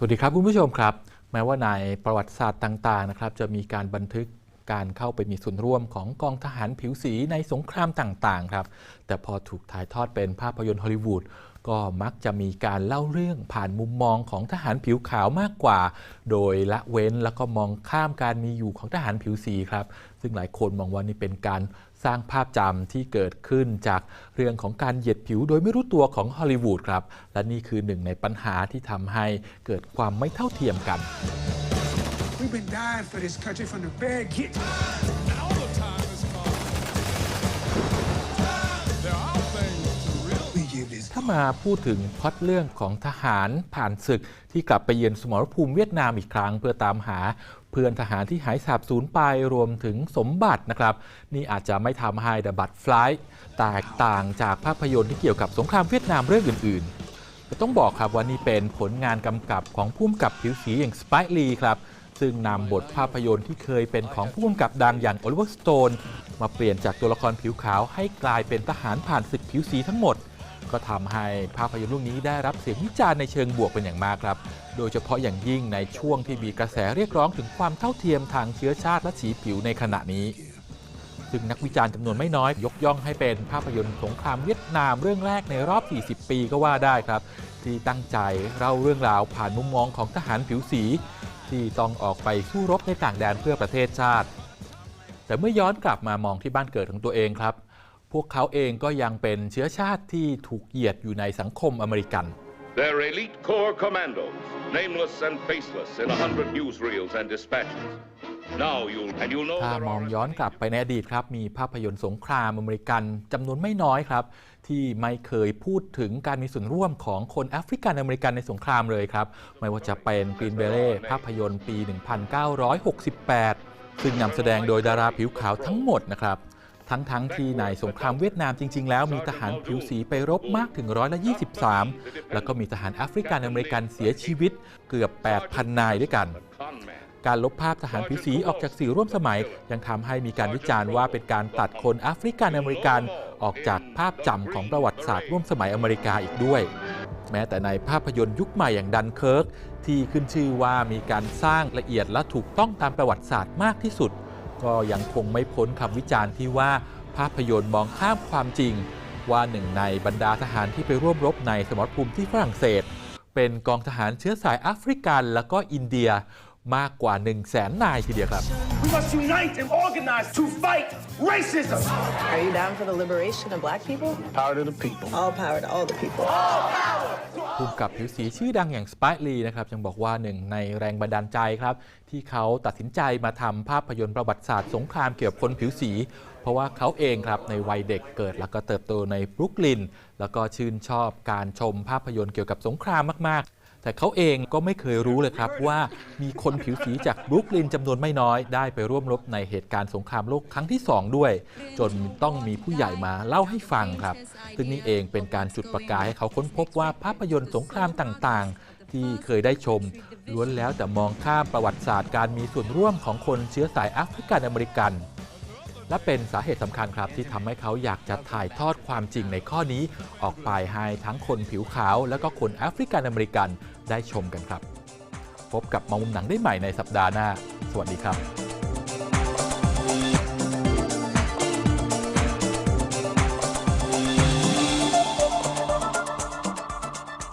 สวัสดีครับคุณผู้ชมครับ แม้ว่าในประวัติศาสตร์ต่างๆนะครับจะมีการบันทึกการเข้าไปมีส่วนร่วมของกองทหารผิวสีในสงครามต่างๆครับแต่พอถูกถ่ายทอดเป็นภาพยนตร์ฮอลลีวูดก็มักจะมีการเล่าเรื่องผ่านมุมมองของทหารผิวขาวมากกว่า โดยละเว้นแล้วก็มองข้ามการมีอยู่ของทหารผิวสีครับ ซึ่งหลายคนมองว่านี่เป็นการ สร้างภาพจำที่เกิดขึ้นจากเรื่องของการเหยียดผิวโดยไม่รู้ตัวของฮอลลีวูดครับ และนี่คือหนึ่งในปัญหาที่ทำให้เกิดความไม่เท่าเทียมกัน We've been dying for this country from the very get. มาพูดถึงพอตเรื่องของทหารผ่านศึกที่กลับไปเยือนสมรภูมิเวียดนามอีกครั้ง เพื่อตามหาเพื่อนทหารที่หายสาบสูญไปรวมถึงสมบัตินะครับ นี่อาจจะไม่ทำให้ The Butterfly แตกต่างจากภาพยนตร์ที่เกี่ยวกับสงครามเวียดนามเรื่องอื่นๆแต่ต้องบอกครับว่านี่เป็นผลงานกำกับของผู้กำกับผิวสีอย่างสไปลีครับซึ่งนำบทภาพยนตร์ที่เคยเป็นของผู้กำกับดังอย่างโอลิเวอร์สโตนมาเปลี่ยนจากตัวละครผิวขาวให้กลายเป็นทหารผ่านศึกผิวสีทั้งหมด ก็ทำให้ภาพยนตร์เรื่องนี้ได้รับเสียงวิจารณ์ในเชิงบวกเป็นอย่างมากครับ โดยเฉพาะอย่างยิ่งในช่วงที่มีกระแสเรียกร้องถึงความเท่าเทียมทางเชื้อชาติและสีผิวในขณะนี้ ซึ่งนักวิจารณ์จำนวนไม่น้อย ยกย่องให้เป็นภาพยนตร์สงครามเวียดนามเรื่องแรกในรอบ 40 ปีก็ว่าได้ครับ ที่ตั้งใจเล่าเรื่องราวผ่านมุมมองของทหารผิวสี ที่ต้องออกไปสู้รบในต่างแดนเพื่อประเทศชาติ แต่เมื่อย้อนกลับมามองที่บ้านเกิดของตัวเองครับ พวกเขาเองก็ยังเป็นเชื้อชาติที่ถูกเหยียดอยู่ในสังคมอเมริกัน They're elite corps commandos, nameless and faceless in a hundred newsreels and dispatches. Now you'll and you'll know ถ้า there มอง are ย้อนกลับไปในอดีตครับ มีภาพยนตร์สงครามอเมริกันจำนวนไม่น้อยครับ ที่ไม่เคยพูดถึงการมีส่วนร่วมของคนแอฟริกันอเมริกันในสงครามเลยครับ ไม่ว่าจะเป็นกรีนเบเล่ภาพยนตร์ปี 1968 ซึ่งนำแสดงโดยดาราผิวขาวทั้งหมดนะครับ ทั้งๆทที่ในสงครามเวียดนามจริง ๆ แล้วมีทหารผิวสีไปรบมากถึงร้อยละ23 แล้วก็มีทหารแอฟริกันอเมริกันเสียชีวิตเกือบ 8,000 นายด้วยกัน conman. การลบภาพทหารผิวสีออกจากสื่อร่วมสมัย ยังทำให้มีการวิจารณ์ว่าเป็นการตัดคนแอฟริกันอเมริกันออกจากภาพจำของประวัติศาสตร์ร่วมสมัยอเมริกาอีกด้วย แม้แต่ในภาพยนตร์ยุคใหม่อย่างดันเคิร์กที่ขึ้นชื่อว่ามีการสร้างละเอียดและถูกต้องตามประวัติศาสตร์มากที่สุด ก็ยังคงไม่พ้นคำวิจารณ์ที่ว่าภาพยนตร์มองข้ามความจริง ว่าหนึ่งในบรรดาทหารที่ไปร่วมรบในสมรภูมิที่ฝรั่งเศส เป็นกองทหารเชื้อสายแอฟริกันและก็อินเดียมากกว่า 1 0 0 0 0แสนนายทีเดียวครับ We must unite and organize to fight racism. Are you down for the liberation of black people? Power to the people. All power to all the people. ภูมิกับผิวสีชื่อดังอย่างสไปลีนะครับยังบอกว่าหนึ่งในแรงบันดาลใจครับ ที่เขาตัดสินใจมาทำภาพยนตร์ประวัติศาสตร์สงครามเกี่ยวกับคนผิวสี เพราะว่าเขาเองครับในวัยเด็กเกิดแล้วก็เติบโตในบรุกลิน แล้วก็ชื่นชอบการชมภาพยนตร์เกี่ยวกับสงครามมากๆ แต่เขาเองก็ไม่เคยรู้เลยครับว่ามีคนผิวสีจากบรุกลินจำนวนไม่น้อย ได้ไปร่วมรบในเหตุการณ์สงครามโลกครั้งที่สองด้วย จนต้องมีผู้ใหญ่มาเล่าให้ฟังครับ ซึ่งนี่เองเป็นการจุดประกายให้เขาค้นพบว่าภาพยนตร์สงครามต่างๆ ที่เคยได้ชม ล้วนแล้วแต่มองข้ามประวัติศาสตร์การมีส่วนร่วมของคนเชื้อสายแอฟริกันอเมริกันและเป็นสาเหตุสำคัญครับที่ทำให้เขาอยากจะถ่ายทอดความจริงในข้อนี้ ออกไปให้ทั้งคนผิวขาว และก็คนแอฟริกันอเมริกัน ได้ชมกันครับ พบกับมองมุมหนังได้ใหม่ในสัปดาห์หน้า สวัสดีครับ